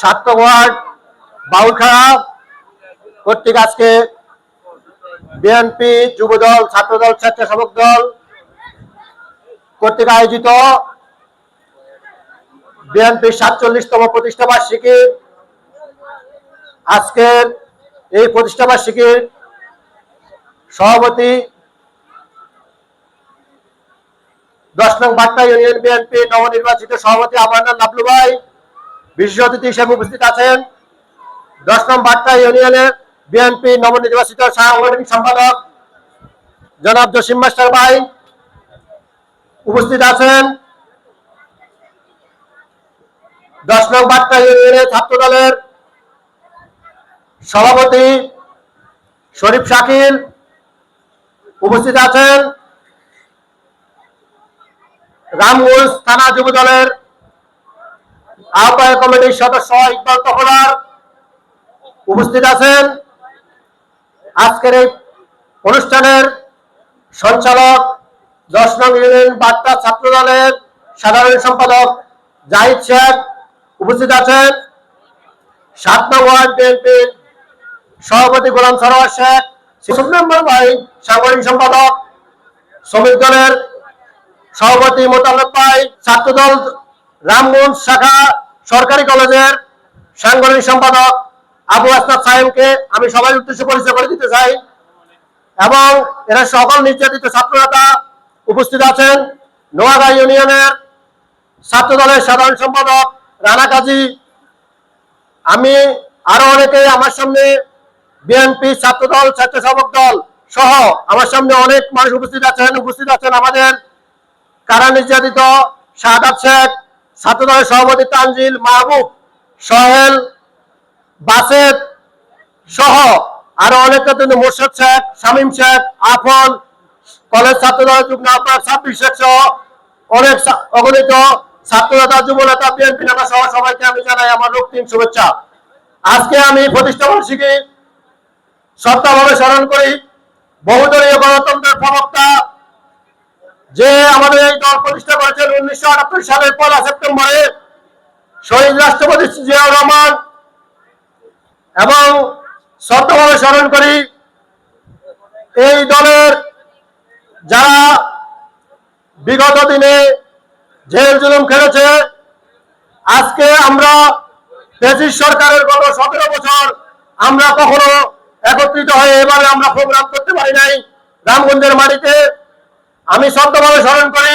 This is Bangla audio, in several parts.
সাত ওয়ার্ড বাউলখাড়া কর্তৃক আজকে বিএনপি যুবদল, ছাত্রদল, স্বেচ্ছাসেবক দল কর্তৃক আয়োজিত বিএনপির সাতচল্লিশতম প্রতিষ্ঠা বার্ষিকী। আজকের এই প্রতিষ্ঠা বার্ষিকীর সভাপতি দশ নং বার্তা ইউনিয়ন বিএনপি নবনির্বাচিত সভাপতি আমানার লাবলু ভাই। বিশেষ অতিথি হিসেবে উপস্থিত আছেন দশ নং বাট্টা ইউনিয়নের বিএনপি নবনির্বাচিত সাংগঠনিক সম্পাদক জনাব জসিম মাস্টার ভাই উপস্থিত আছেন। দশ নং বাট্টা ইউনিয়নের ছাত্র দলের সভাপতি শরীফ শাকিল উপস্থিত আছেন। রামগঞ্জ থানা যুব দলের আহ্বায়ক কমিটির সদস্য ইকবাল তহলার উপস্থিত আছেন। আজকের এই অনুষ্ঠানের সঞ্চালক দশ নং ইউনিয়ন বার্তা ছাত্র দলের সাধারণ সম্পাদক জাহিদ শেখ উপস্থিত আছেন। সাত নং ওয়ার্ড বিএনপির সভাপতি গোলাম সরোয়ার শেখ নম্বর ভাই সাংগঠনিক সম্পাদক শ্রমিক দলের সভাপতি মোতালেব ভাই, ছাত্রদল রামগঞ্জ শাখা সরকারি কলেজের সাংগঠনিক সম্পাদক আবু আস্তাদ সাহেবকে আমি সবাই উদ্দেশ্যে পরিচয় করে দিতে চাই এবং এরা সকল নির্যাতিত ছাত্রনেতা উপস্থিত আছেন। নোয়াগাঁ ইউনিয়নের ছাত্র দলের সাধারণ সম্পাদক রানা কাজী। আমি আরও অনেকে আমার সামনে বিএনপি ছাত্র দল স্বেচ্ছাসেবক দল সহ আমার সামনে অনেক মানুষ উপস্থিত আছেন উপস্থিত আছেন আমাদের কারা নির্যাতিত শাহাদ শেখ ছাত্র দলের সভাপতি তানজিল মাহবুব, সোহেল বাসেদ সহ আরও অনেক কিন্তু মোর্শেদ শেখ, শামীম শেখ, আফন, কলেজ ছাত্র দলের যুগ্ম আহ্বায়ক ছাব্বিশ শেখ সহ অনেক অগণিত ছাত্র নেতা, যুব নেতা, বিএনপি নেতা সহ সবাইকে আমি জানাই আমার রক্তিম শুভেচ্ছা। আজকে আমি প্রতিষ্ঠা বার্ষিকী শ্রদ্ধাভাবে স্মরণ করি, বহুদলীয় গণতন্ত্রের প্রবক্তা যে আমাদের এই দল প্রতিষ্ঠা করেছেন উনিশশো আটাত্তর সালের পয়লা সেপ্টেম্বরে, শহীদ রাষ্ট্রপতি জিয়াউর রহমান এবং শ্রদ্ধাভাবে স্মরণ করি, এই দলের যারা বিগত দিনে জেল জুলুম খেলেছে, আজকে আমরা ব্রিটিশ সরকারের গত সতেরো বছর আমরা কখনো একত্রিত হয়ে এবারে আমরা প্রোগ্রাম করতে পারি নাই। রামগঞ্জের মাটিতে আমি শব্দভাবে স্মরণ করি,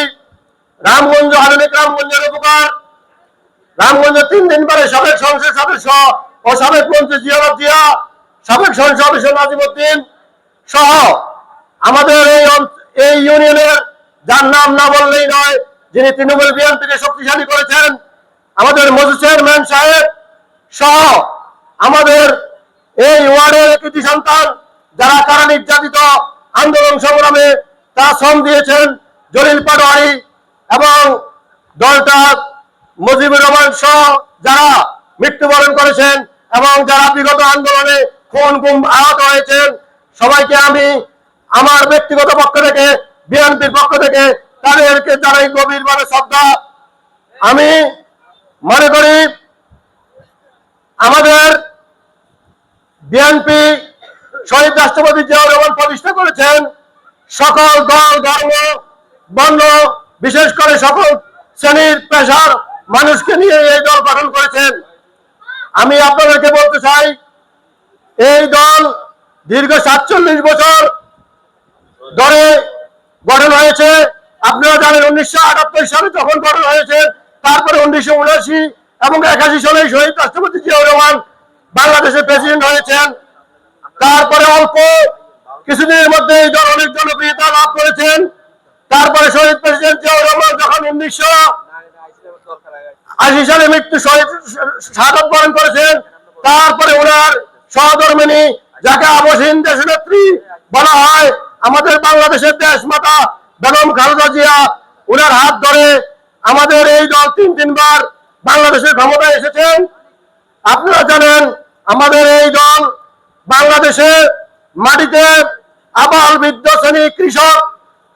রামগঞ্জ আধুনিক রামগঞ্জের উপকার। রামগঞ্জ তিন দিন পরে সাবেক সংসদ সদস্য ও সাবেক মন্ত্রী জিয়ারত জিয়া, সাবেক সংসদ সদস্য নাজিমুদ্দিন সহ আমাদের এই এই ইউনিয়নের, যার নাম না বললেই নয়, যিনি তৃণমূল বিএনপিকে শক্তিশালী করেছেন, আমাদের মজু চেয়ারম্যান সাহেব সহ আমাদের এই ওয়ার্ডের কৃতি সন্তান, যারা কারা নির্যাতিত আন্দোলন সংগ্রামে তা শ্রম দিয়েছেন জলিল পাটোয়ারি এবং দলটা মুজিবুর রহমান সহ যারা মৃত্যুবরণ করেছেন এবং যারা বিগত আন্দোলনে খুন গুম আহত হয়েছেন, সবাইকে আমি আমার ব্যক্তিগত পক্ষ থেকে, বিএনপির পক্ষ থেকে তাদেরকে জানাই গভীরভাবে শ্রদ্ধা। আমি মনে করি আমাদের বিএনপি শহীদ রাষ্ট্রপতি জিয়াউর রহমান প্রতিষ্ঠা করেছেন। সকল দল, ধর্ম, বর্ণ, বিশেষ করে সকল শ্রেণির পেশার মানুষকে নিয়ে এই দল গঠন করেছেন। আমি আপনাদেরকে বলতে চাই, এই দল দীর্ঘ সাতচল্লিশ বছর ধরে গঠন হয়েছে। আপনারা জানেন উনিশশো আটাত্তর সালে যখন গঠন হয়েছে, তারপরে উনিশশো উনআশি এবং একাশি সালে শহীদ রাষ্ট্রপতি জিয়াউর রহমান বাংলাদেশের প্রেসিডেন্ট হয়েছেন। তারপরে অল্প কিছুদিনের মধ্যে এই দল অনেক জনপ্রিয়তা লাভ করেছেন। তারপরে শহীদ প্রেসিডেন্ট জিয়াউর রহমান যখন উনিশশো আশি সালে মৃত্যু শহীদ শাহাদত বরণ করেছেন, তারপরে ওনার সহধর্মিনী, যাকে আবসীন দেশনেত্রী বলা হয়, আমাদের বাংলাদেশের দেশ মাতা বেগম খালেদা জিয়া ওনার হাত ধরে আমাদের এই দল তিন তিনবার বাংলাদেশের ক্ষমতায় এসেছেন। আপনারা জানেন, আমাদের এই দল বাংলাদেশের মাটিতে আবাল বৃদ্ধ শ্রেণি কৃষক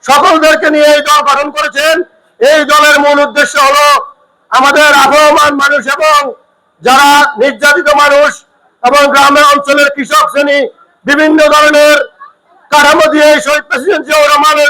সকলদেরকে নিয়ে এই দল গঠন করেছেন। এই দলের মূল উদ্দেশ্য হলো আমাদের আবহমান মানুষ এবং যারা নির্যাতিত মানুষ এবং গ্রামের অঞ্চলের কৃষক শ্রেণি বিভিন্ন ধরনের কাঠামো দিয়ে শহীদ প্রেসিডেন্ট জিয়াউর রহমানের